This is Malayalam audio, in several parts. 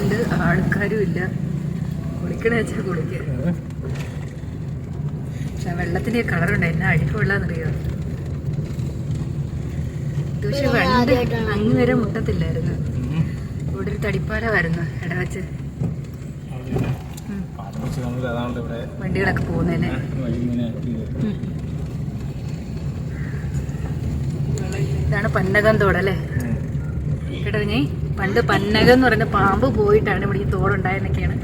വെള്ളമുണ്ട് ആൾക്കാരും ഇല്ല. കുളിക്കണ വെച്ചാൽ കുളിക്കുക പക്ഷെ വെള്ളത്തിന്റെ കളറുണ്ട് എന്നാ അഴുക്കുള്ളറിയോ പക്ഷെ പണ്ട് അങ്ങ് വരെ മുട്ടത്തില്ലായിരുന്നു. ഇവിടെ ഒരു തടിപ്പാല വരുന്നു ഇടവച്ച് വണ്ടികളൊക്കെ ഇങ്ങനെ ഇതാണ് പന്നകം തോടല്ലേ കേട്ടോ ഞാൻ? പണ്ട് പന്നകം എന്ന് പറയുന്ന പാമ്പ് പോയിട്ടാണ് ഇവിടെ ഈ തോടുണ്ടായെന്നൊക്കെയാണ്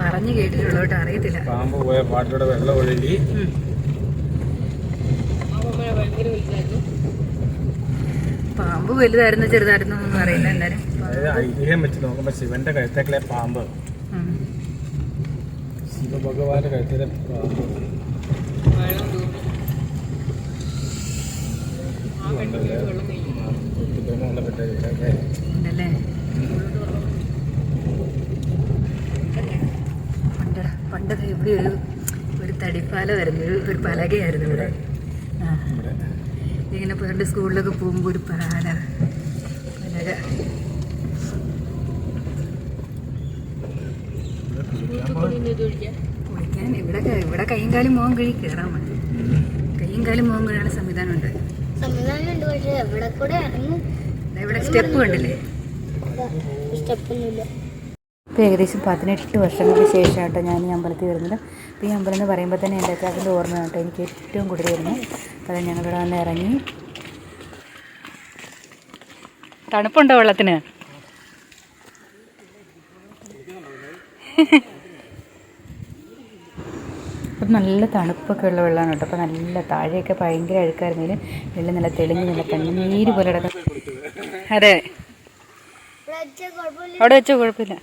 പറഞ്ഞു കേട്ടിട്ടുള്ളൂ കേട്ടോ അറിയത്തില്ല. പാമ്പ് പോയ പാട്ടിലൂടെ വെള്ളം ഒഴുകി. പാമ്പ് വലുതായിരുന്നു ചെറുതായിരുന്നു എന്ന് അറിയില്ല എന്തായാലും അതായത് ഐതിഹ്യം വെച്ച് നോക്കുമ്പോ ശിവന്റെ കഴുത്തേക്കിലെ പാമ്പ്. ശിവഭഗവാന്റെ കഴുത്തിലെ പാമ്പ്. ഉണ്ടല്ലേ പണ്ട് പണ്ട് ഇവിടെ ഒരു ഒരു തടിപ്പാല വരുന്നു ഒരു ഒരു പലകയായിരുന്നു ഇവിടെ. ആ. ഇങ്ങനെ പണ്ട് സ്കൂളിലൊക്കെ പോകുമ്പോൾ ഒരു പാല പലക. കുളിക്കാൻ ഇവിടെ ഇവിടെ കൈയും കാലും മോൻ കഴി കയറാൻ മതി. കൈയും കാലും മോൻ കഴിയാനുള്ള സംവിധാനമുണ്ട് സംവിധാനമുണ്ട് പക്ഷെ എവിടെ കൂടെ ഇവിടെ സ്റ്റെപ്പ് കണ്ടില്ലേ? സ്റ്റെപ്പൊന്നുമില്ല. ഇപ്പോൾ ഏകദേശം പതിനെട്ട് വർഷങ്ങൾക്ക് ശേഷം കേട്ടോ ഞാൻ ഈ അമ്പലത്തിൽ വരുന്നത്. അപ്പോൾ ഈ അമ്പലം എന്ന് പറയുമ്പോൾ തന്നെ എന്റെ അതിന്റെ ഓർമ്മ കേട്ടോ. എനിക്ക് ഏറ്റവും കൂടുതൽ വരുന്നത് അപ്പോൾ ഞങ്ങളിവിടെ വന്ന് ഇറങ്ങി. തണുപ്പുണ്ടോ വെള്ളത്തിന്? അപ്പം നല്ല തണുപ്പൊക്കെ ഉള്ള വെള്ളമാണ് കേട്ടോ. അപ്പോൾ നല്ല താഴെയൊക്കെ ഭയങ്കര അഴുക്കായിരുന്നെങ്കിൽ വെള്ളം നല്ല തെളിഞ്ഞ് നല്ല കണ്ണീര് പോലെ കിടക്കും അതെ. അവിടെ വെച്ചോ കുഴപ്പമില്ല.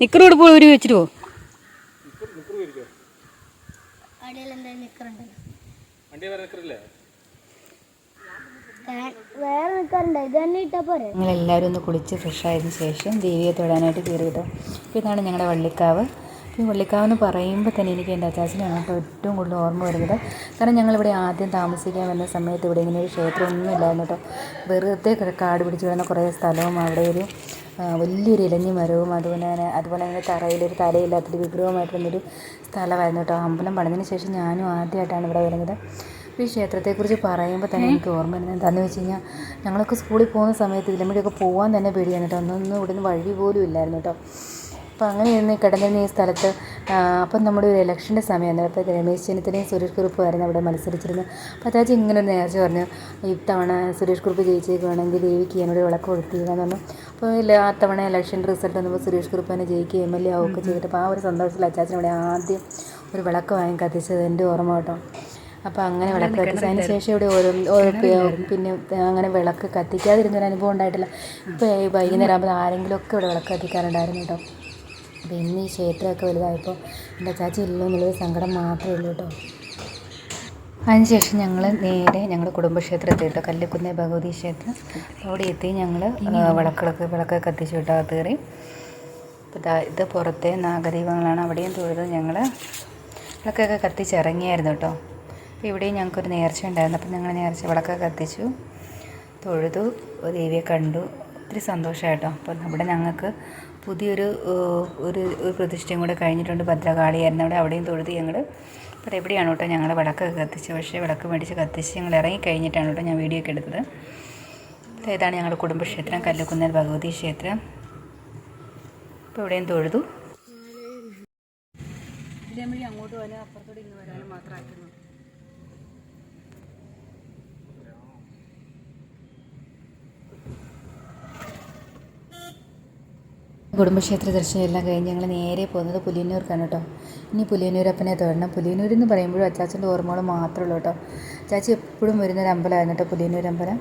നിക്കറോട് പോയി ഒരു വെച്ചിട്ട് പോ അടിയിൽ എന്തായാലും നിൽക്കാറുണ്ടല്ലോ വണ്ടി വരെ നിൽക്കറില്ലേ വേറെ നിൽക്കാറുണ്ട് ഇത് തന്നെ ഇട്ടാ പോരെ. ഞങ്ങളെല്ലാവരും ഒന്ന് കുളിച്ച് ഫ്രഷ് ഫ്രഷായതിനു ശേഷം ദേവിയെ തൊടാനായിട്ട് കയറി കേട്ടോ ഇതാണ് ഞങ്ങളുടെ വള്ളിക്കാവ്. ഈ വള്ളിക്കാവെന്ന് പറയുമ്പോൾ തന്നെ എനിക്ക് എന്റെ അച്ചാച്ചനാണ് കേട്ടോ ഏറ്റവും കൂടുതൽ ഓർമ്മ വരുന്നത്. കാരണം ഞങ്ങളിവിടെ ആദ്യം താമസിക്കാൻ വന്ന സമയത്ത് ഇവിടെ ഇങ്ങനെ ഒരു ക്ഷേത്രമൊന്നും ഇല്ലായിരുന്നു കേട്ടോ. വെറുതെ കാട് പിടിച്ച് കിടന്ന കുറേ സ്ഥലവും അവിടെ ഒരു വലിയൊരു ഇലഞ്ഞി മരവും അതുപോലെ തന്നെ അതുപോലെ തന്നെ തറയിലൊരു തലയില്ലാത്തൊരു വിഗ്രഹമായിട്ടുള്ളൊരു സ്ഥലമായിരുന്നു കേട്ടോ. അമ്പലം പണിതിന് ശേഷം ഞാനും ആദ്യമായിട്ടാണ് ഇവിടെ വരുന്നത്. ഈ ക്ഷേത്രത്തെക്കുറിച്ച് പറയുമ്പോൾ തന്നെ എനിക്ക് ഓർമ്മ വരുന്നത് എന്താണെന്ന് വെച്ച് കഴിഞ്ഞാൽ ഞങ്ങളൊക്കെ സ്കൂളിൽ പോകുന്ന സമയത്ത് ഇതിലൂടെയൊക്കെ പോകാൻ തന്നെ പേടിയാണ് കേട്ടോ. അന്നൊന്നും ഇവിടുന്ന് വഴി പോലും ഇല്ലായിരുന്നു കേട്ടോ. അപ്പോൾ അങ്ങനെ ഇരുന്ന് കിടന്നിരുന്ന ഈ സ്ഥലത്ത് അപ്പം നമ്മുടെ ഒരു ഇലക്ഷന്റെ സമയമാണ് അപ്പോൾ രമേശ് ചെന്നിത്തലയും സുരേഷ് കുറുപ്പുമായിരുന്നു അവിടെ മത്സരിച്ചിരുന്നത്. അപ്പോൾ അതായത് ഇങ്ങനെ ഒരു നേർച്ച പറഞ്ഞു ഇത്തവണ സുരേഷ് കുറുപ്പ് ജയിച്ചേക്കുവാണെങ്കിൽ ദേവിക്ക് എന്നോട് വിളക്ക് കൊടുത്തിരിക്കാന്ന് പറഞ്ഞു. അപ്പോൾ ഇല്ല ആ തവണ ഇലക്ഷൻ റിസൾട്ട് വന്നപ്പോൾ സുരേഷ് കുറുപ്പ് തന്നെ ജയിക്കുകയും എം എൽ എ ആവുകയൊക്കെ ചെയ്തിട്ട് അപ്പോൾ ആ ഒരു സന്തോഷത്തിൽ അച്ചാച്ചൻ ഇവിടെ ആദ്യം ഒരു വിളക്ക് വാങ്ങി കത്തിച്ചത് എന്റെ ഓർമ്മ കേട്ടോ. അപ്പോൾ അങ്ങനെ വിളക്ക് കത്തിച്ച് അതിന് ശേഷം ഇവിടെ ഓരോ ഓരോ പിന്നെ അങ്ങനെ വിളക്ക് കത്തിക്കാതിരുന്നൊരു അനുഭവം ഉണ്ടായിട്ടില്ല. ഇപ്പോൾ വൈകുന്നേരം ആകുമ്പോൾ ആരെങ്കിലുമൊക്കെ ഇവിടെ വിളക്ക് കത്തിക്കാറുണ്ടായിരുന്നു കേട്ടോ. അപ്പോൾ ഇന്ന് ഈ ക്ഷേത്രമൊക്കെ വലുതായപ്പോൾ എന്റെ ചാച്ചി ഇല്ല എന്നുള്ളൊരു സങ്കടം മാത്രമേ ഉള്ളൂ കേട്ടോ. അതിനുശേഷം ഞങ്ങൾ നേരെ ഞങ്ങളുടെ കുടുംബക്ഷേത്രത്തിൽ കേട്ടോ കല്ലിക്കുന്നേ ഭഗവതി ക്ഷേത്രം. അവിടെ എത്തി ഞങ്ങൾ വിളക്കുകളൊക്കെ വിളക്കൊക്കെ കത്തിച്ചു കേട്ടോ അത് കയറി. അപ്പോൾ ഇത് പുറത്തെ നാഗദൈവങ്ങളാണ് അവിടെയും തൊഴുത് ഞങ്ങൾ വിളക്കൊക്കെ കത്തിച്ചിറങ്ങിയായിരുന്നു കേട്ടോ. അപ്പോൾ ഇവിടെയും ഞങ്ങൾക്കൊരു നേർച്ച ഉണ്ടായിരുന്നു. അപ്പോൾ ഞങ്ങൾ നേർച്ച വിളക്കൊക്കെ കത്തിച്ചു തൊഴുതു ദേവിയെ കണ്ടു. ഒത്തിരി സന്തോഷമായിട്ടോ. അപ്പം അവിടെ ഞങ്ങൾക്ക് പുതിയൊരു ഒരു പ്രതിഷ്ഠയും കൂടെ കഴിഞ്ഞിട്ടുണ്ട് ഭദ്രകാളിയായിരുന്നു. അവിടെ അവിടെയും തൊഴുതി ഞങ്ങൾ അപ്പോൾ എവിടെയാണ് കേട്ടോ ഞങ്ങൾ വിളക്കൊക്കെ കത്തിച്ച് പക്ഷേ വിളക്ക് മേടിച്ച് കത്തിച്ച് ഞങ്ങൾ ഇറങ്ങി കഴിഞ്ഞിട്ടാണ് കേട്ടോ ഞാൻ വീഡിയോ ഒക്കെ എടുത്തത്. ഇതാണ് ഞങ്ങളുടെ കുടുംബക്ഷേത്രം കല്ലുകുന്നൽ ഭഗവതി ക്ഷേത്രം. അപ്പോൾ ഇവിടെയും തൊഴുതു. ഇതേ വഴി അങ്ങോട്ട് വന്നാൽ അപ്പുറത്തോട്ട് ഇന്ന് വരാനും മാത്രമാക്കുന്നു കുടുംബക്ഷേത്ര ദർശനം എല്ലാം കഴിഞ്ഞ് ഞങ്ങൾ നേരെ പോകുന്നത് പുലിയന്നൂർക്കാണ് കേട്ടോ. ഇനി പുലിയന്നൂരപ്പനെ തൊഴണം പുലിയന്നൂർ എന്ന് പറയുമ്പോഴും അച്ചാച്ചന്റെ ഓർമ്മകൾ മാത്രമേ ഉള്ളൂ കേട്ടോ. അച്ചാച്ചി എപ്പോഴും വരുന്നൊരു അമ്പലമായിരുന്നു കേട്ടോ പുലിയന്നൂർ അമ്പലം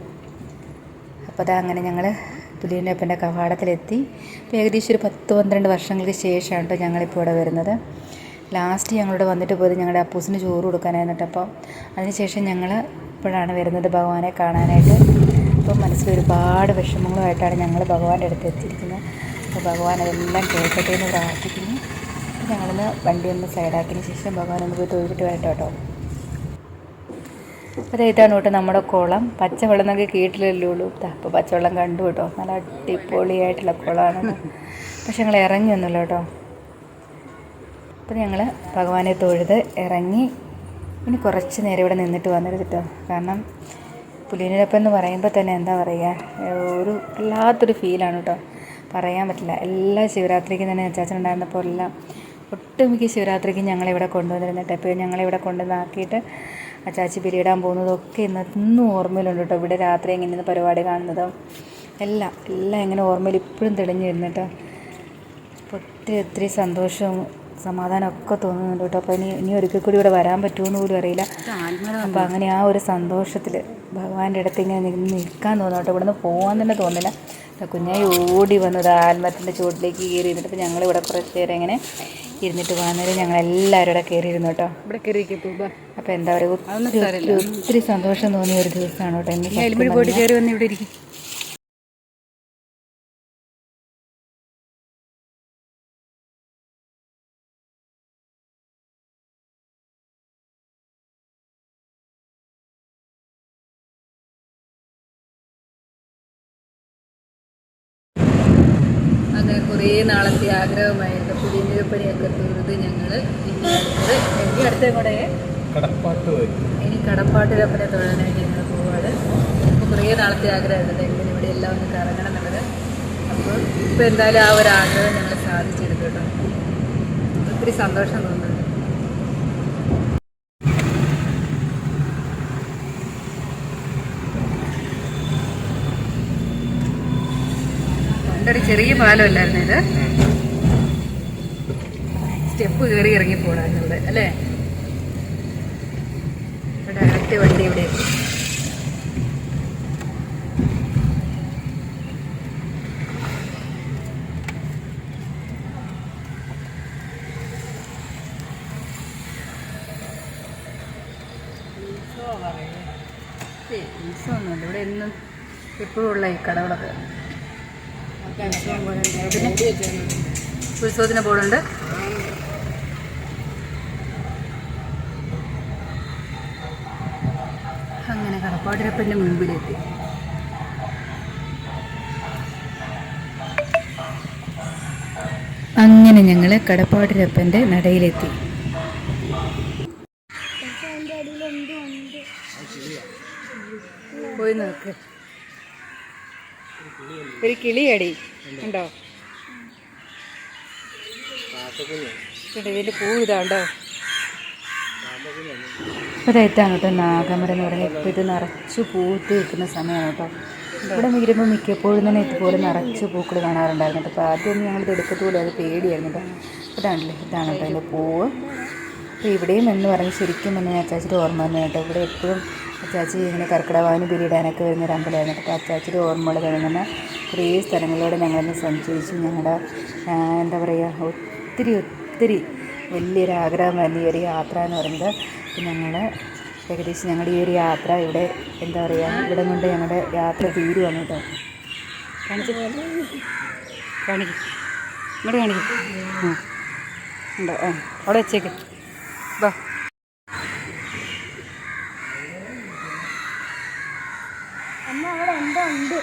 അപ്പോൾ അതാ അങ്ങനെ ഞങ്ങൾ പുലിയന്നൂരപ്പന്റെ കവാടത്തിലെത്തി. ഇപ്പോൾ ഏകദേശം ഒരു പത്ത് പന്ത്രണ്ട് വർഷങ്ങൾക്ക് ശേഷമാണ് കേട്ടോ ഞങ്ങളിപ്പോൾ ഇവിടെ വരുന്നത്. ലാസ്റ്റ് ഞങ്ങളിവിടെ വന്നിട്ട് പോയത് ഞങ്ങളുടെ അപ്പൂസിന് ചോറ് കൊടുക്കാനായിരുന്നു കേട്ടോ. അപ്പോൾ അതിനുശേഷം ഞങ്ങൾ ഇപ്പോഴാണ് വരുന്നത് ഭഗവാനെ കാണാനായിട്ട്. അപ്പം മനസ്സിൽ ഒരുപാട് വിഷമങ്ങളുമായിട്ടാണ് ഞങ്ങൾ ഭഗവാന്റെ അടുത്ത് എത്തിയിരിക്കുന്നത്. അപ്പോൾ ഭഗവാൻ അതെല്ലാം കേൾക്കട്ടെ എന്ന് പ്രാർത്ഥിക്കുന്നു. ഞങ്ങളിന്ന് വണ്ടി ഒന്ന് സൈഡാക്കിയതിന് ശേഷം ഭഗവാൻ ഒന്ന് പോയി തൊഴുതിട്ട് വരട്ടെ കേട്ടോ. അപ്പോൾ ഇതാണ് കേട്ടോ നമ്മുടെ കുളം. പച്ചവെള്ളം എന്നൊക്കെ കേട്ടില്ലല്ലോ ഉള്ളൂ. അപ്പോൾ പച്ചവെള്ളം കണ്ടു കേട്ടോ. നല്ല അടിപൊളിയായിട്ടുള്ള കുളമാണ്. പക്ഷെ ഞങ്ങൾ ഇറങ്ങി ഒന്നുമില്ല കേട്ടോ. അപ്പോൾ ഞങ്ങൾ ഭഗവാനെ തൊഴുത് ഇറങ്ങി ഇനി കുറച്ച് നേരം ഇവിടെ നിന്നിട്ട് വന്നിരുന്നു കേട്ടോ. കാരണം പുലിനിരപ്പം എന്ന് പറയുമ്പോൾ തന്നെ എന്താ പറയുക ഒരു വല്ലാത്തൊരു ഫീലാണ് കേട്ടോ. പറയാൻ പറ്റില്ല. എല്ലാ ശിവരാത്രിക്കും തന്നെ അച്ചാച്ചനുണ്ടായിരുന്നപ്പോൾ എല്ലാം ഒട്ടുമിക്ക ശിവരാത്രിക്കും ഞങ്ങളിവിടെ കൊണ്ടുവന്നിരുന്നിട്ട് ഇപ്പോൾ ഞങ്ങളിവിടെ കൊണ്ടുവന്നാക്കിയിട്ട് അച്ചാച്ചി പിരിയിടാൻ പോകുന്നതൊക്കെ ഇന്ന് ഇന്നും ഓർമ്മയിലുണ്ട് കേട്ടോ ഇവിടെ രാത്രി എങ്ങനെയാണ് പരിപാടി കാണുന്നതും എല്ലാം എല്ലാം എങ്ങനെ ഓർമ്മയിൽ ഇപ്പോഴും തെളിഞ്ഞിരുന്നിട്ടോ അപ്പോൾ ഒത്തിരി ഒത്തിരി സന്തോഷവും സമാധാനമൊക്കെ തോന്നുന്നുണ്ട് കേട്ടോ അപ്പോൾ ഇനി ഇനി ഒരിക്കൽ കൂടി ഇവിടെ വരാൻ പറ്റുമെന്ന് പോലും അറിയില്ല. അപ്പോൾ അങ്ങനെ ആ ഒരു സന്തോഷത്തിൽ ഭഗവാന്റെ അടുത്ത് ഇങ്ങനെ നിൽക്കാൻ തോന്നുന്നു കേട്ടോ ഇവിടുന്ന് പോകാൻ തന്നെ തോന്നില്ല. കുഞ്ഞായി ഓടി വന്നത് ആൽമരത്തിന്റെ ചുവട്ടിലേക്ക് കയറി ഇരുന്നിട്ട് ഇപ്പോൾ ഞങ്ങളിവിടെ കുറച്ച് നേരം ഇങ്ങനെ ഇരുന്നിട്ട് പോകുന്നേരം ഞങ്ങൾ എല്ലാവരും ഇവിടെ കയറിയിരുന്നു കേട്ടോ. ഇവിടെ കയറിയിരിക്കും അപ്പോൾ എന്താ പറയുക ഒത്തിരി ഒത്തിരി ഒത്തിരി സന്തോഷം തോന്നിയ ഒരു ദിവസമാണ് കേട്ടോ. എനിക്ക് കുറേ നാളത്തെ ആഗ്രഹമായിരുന്നു. പുതിയപ്പണിയൊക്കെ തീർത്ത് ഞങ്ങൾ എനിക്ക് അടുത്ത കൂടെ കടപ്പാട്ട് ഇനി കടപ്പാട്ടിലപ്പനെ തൊഴാനായിട്ട് ഞങ്ങൾ പോവാണ്. അപ്പോൾ കുറേ നാളത്തെ ആഗ്രഹമായിരുന്നു എങ്ങനെ ഇവിടെ എല്ലാം ഒന്ന് കറങ്ങണം എന്നുള്ളത്. അപ്പോൾ ഇപ്പോൾ എന്തായാലും ആ ഒരു ആഗ്രഹം ഞങ്ങൾ സാധിച്ചെടുത്തു കേട്ടോ. ഒത്തിരി സന്തോഷം തോന്നുന്നുണ്ട് ചെറിയ പാലമല്ലായിരുന്നു ഇത്? സ്റ്റെപ്പ് കയറി ഇറങ്ങി പോടാനുള്ളത് അല്ലേ? ഡയറക്റ്റ് വണ്ടി ഇവിടെ ഉത്സവമൊന്നുമില്ല ഇവിടെ എന്നും എപ്പോഴും ഉള്ള ഈ കടകളൊക്കെ ഉത്സവം പോലെ ഉണ്ട്. പിന്നെ ഉത്സവത്തിന് ബോർഡുണ്ട്. അങ്ങനെ കടപ്പാട്ടിരപ്പന്റെ മുമ്പിലെത്തി. അങ്ങനെ ഞങ്ങൾ കടപ്പാട്ടിരപ്പന്റെ നടയിലെത്തി. പോയി നോക്ക്. ഒരു കിളിയടി. ഉണ്ടോ ഇതിന്റെ പൂ ഇതാണ്ടോ അതായിട്ടാണ് കേട്ടോ നാഗമരം എന്ന് പറയുന്നത്. ഇപ്പോൾ ഇത് നിറച്ച് പൂത്ത് നിൽക്കുന്ന സമയമാണ് കേട്ടോ. ഇവിടെ വരുമ്പോൾ മിക്കപ്പോഴും തന്നെ ഇതുപോലെ നിറച്ച് പൂക്കൾ കാണാറുണ്ടായിരുന്നു. അപ്പോൾ ആദ്യമൊന്നും ഞങ്ങൾ എടുക്കത്തുപോലെ അത് പേടിയായിരുന്നു കേട്ടോ. ഇതാണല്ലേ ഇതാണ് കേട്ടോ അതിന്റെ പൂവ്. അപ്പോൾ ഇവിടെയും എന്ന് പറഞ്ഞ് ശരിക്കും തന്നെ അച്ചാച്ചിട്ട് ഓർമ്മ തന്നെ കേട്ടോ. ഇവിടെ എപ്പോഴും അച്ചാച്ചി ഇങ്ങനെ കർക്കിടവാവിന് പിരിയിടാനൊക്കെ വരുന്ന ഒരു അമ്പലമായിരുന്നു. അപ്പോൾ അച്ചാച്ചിയുടെ ഓർമ്മകൾ തുടങ്ങുന്ന കുറേ സ്ഥലങ്ങളിലൂടെ ഞങ്ങളൊന്ന് സഞ്ചരിച്ചു ഞങ്ങളുടെ എന്താ പറയുക ഒത്തിരി ഒത്തിരി വലിയൊരു ആഗ്രഹമായിരുന്നു ഈ ഒരു യാത്ര എന്ന് പറയുന്നത്. ഞങ്ങൾ ഏകദേശം ഞങ്ങളുടെ ഈ ഒരു യാത്ര ഇവിടെ എന്താ പറയുക ഇവിടെ കൊണ്ട് ഞങ്ങളുടെ യാത്ര തീരുവാണ് കേട്ടോ. കാണിച്ചു. കാണിക്കും. ഇങ്ങോട്ട് കാണിക്കും. ഉണ്ടോ? ആ. അവിടെ വെച്ചേക്ക്. വാ എന്തോ ഉണ്ട്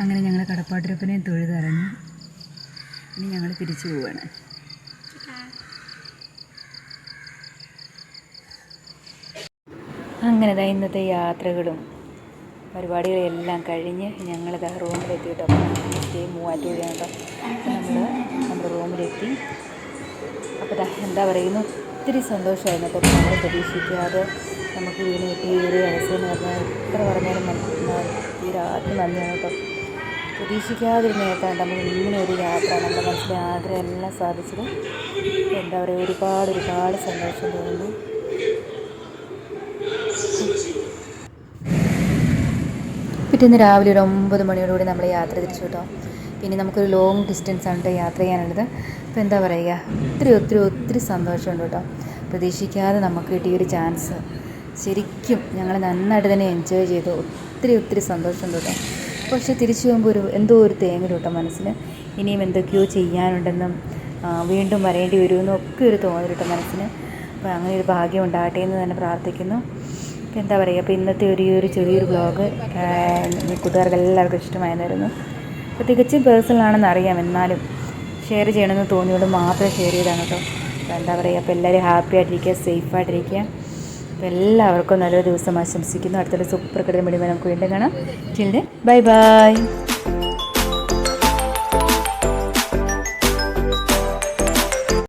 അങ്ങനെ ഞങ്ങൾ കടപ്പാട്ടിരപ്പനെ തൊഴുതറിഞ്ഞു ഇനി ഞങ്ങൾ തിരിച്ചു പോവാണ്. അങ്ങനെ ദാ ഇന്നത്തെ യാത്രകളും പരിപാടികളെല്ലാം കഴിഞ്ഞ് ഞങ്ങൾ ദാ റൂമിലെത്തി കേട്ടോ സ്റ്റേ മൂവാറ്റുപുഴയാണ് കേട്ടോ നമ്മൾ നമ്മുടെ റൂമിലെത്തി. അപ്പോൾ എന്താ പറയുന്നു? ഒത്തിരി സന്തോഷമായിരുന്നു. അപ്പോൾ നമ്മൾ പ്രതീക്ഷിക്കാതെ നമുക്ക് വീണ് കിട്ടിയ ഈ ഒരു അവസരം എന്ന് പറഞ്ഞാൽ എത്ര പറഞ്ഞാലും തീരാത്ത നന്ദിയാണ് കേട്ടോ. പ്രതീക്ഷിക്കാതിരുന്ന കേട്ടാണ്ട് നമ്മൾ ഇങ്ങനെ ഒരു യാത്ര നമ്മുടെ മനസ്സിലെ ആഗ്രഹം എല്ലാം സാധിച്ചത്. എന്താ പറയുക ഒരുപാട് ഒരുപാട് സന്തോഷം തോന്നുന്നു പിറ്റേന്ന് രാവിലെ ഒരു ഒമ്പത് മണിയോടുകൂടി നമ്മൾ യാത്ര തിരിച്ചു കേട്ടോ. പിന്നെ നമുക്കൊരു ലോങ് ഡിസ്റ്റൻസ് ആണ് യാത്ര ചെയ്യാനുള്ളത്. അപ്പോൾ എന്താ പറയുക ഒത്തിരി ഒത്തിരി ഒത്തിരി സന്തോഷമുണ്ട് കേട്ടോ. പ്രതീക്ഷിക്കാതെ നമുക്ക് കിട്ടിയൊരു ചാൻസ് ശരിക്കും ഞങ്ങൾ നന്നായിട്ട് തന്നെ എൻജോയ് ചെയ്തു. ഒത്തിരി ഒത്തിരി സന്തോഷം കേട്ടോ പക്ഷേ തിരിച്ചു പോകുമ്പോൾ ഒരു എന്തോ ഒരു തേങ്ങ കേട്ടോ മനസ്സിൽ ഇനിയും എന്തൊക്കെയോ ചെയ്യാനുണ്ടെന്നും വീണ്ടും വരേണ്ടി വരുമെന്നും ഒക്കെ ഒരു തോന്നൽ കേട്ടോ മനസ്സിന് അപ്പോൾ അങ്ങനെ ഒരു ഭാഗ്യം ഉണ്ടാകട്ടെ എന്ന് തന്നെ പ്രാർത്ഥിക്കുന്നു. എന്താ പറയുക അപ്പോൾ ഇന്നത്തെ ഒരു ഒരു ചെറിയൊരു ബ്ലോഗ് കൂട്ടുകാർക്ക് എല്ലാവർക്കും ഇഷ്ടമായിരുന്നു അപ്പോൾ തികച്ചും പേഴ്സണലാണെന്ന് അറിയാം എന്നാലും ഷെയർ ചെയ്യണമെന്ന് തോന്നിയോട് മാത്രം ഷെയർ ചെയ്താണ് കേട്ടോ. എന്താ പറയുക അപ്പോൾ എല്ലാവരും ഹാപ്പി ആയിട്ടിരിക്കുക സേഫ് ആയിട്ടിരിക്കുക. അപ്പോൾ എല്ലാവർക്കും നല്ലൊരു ദിവസം ആശംസിക്കുന്നു. അടുത്തൊരു സൂപ്പർ കിടന്നു നമുക്ക് വീണ്ടും കാണാം. Children bye bye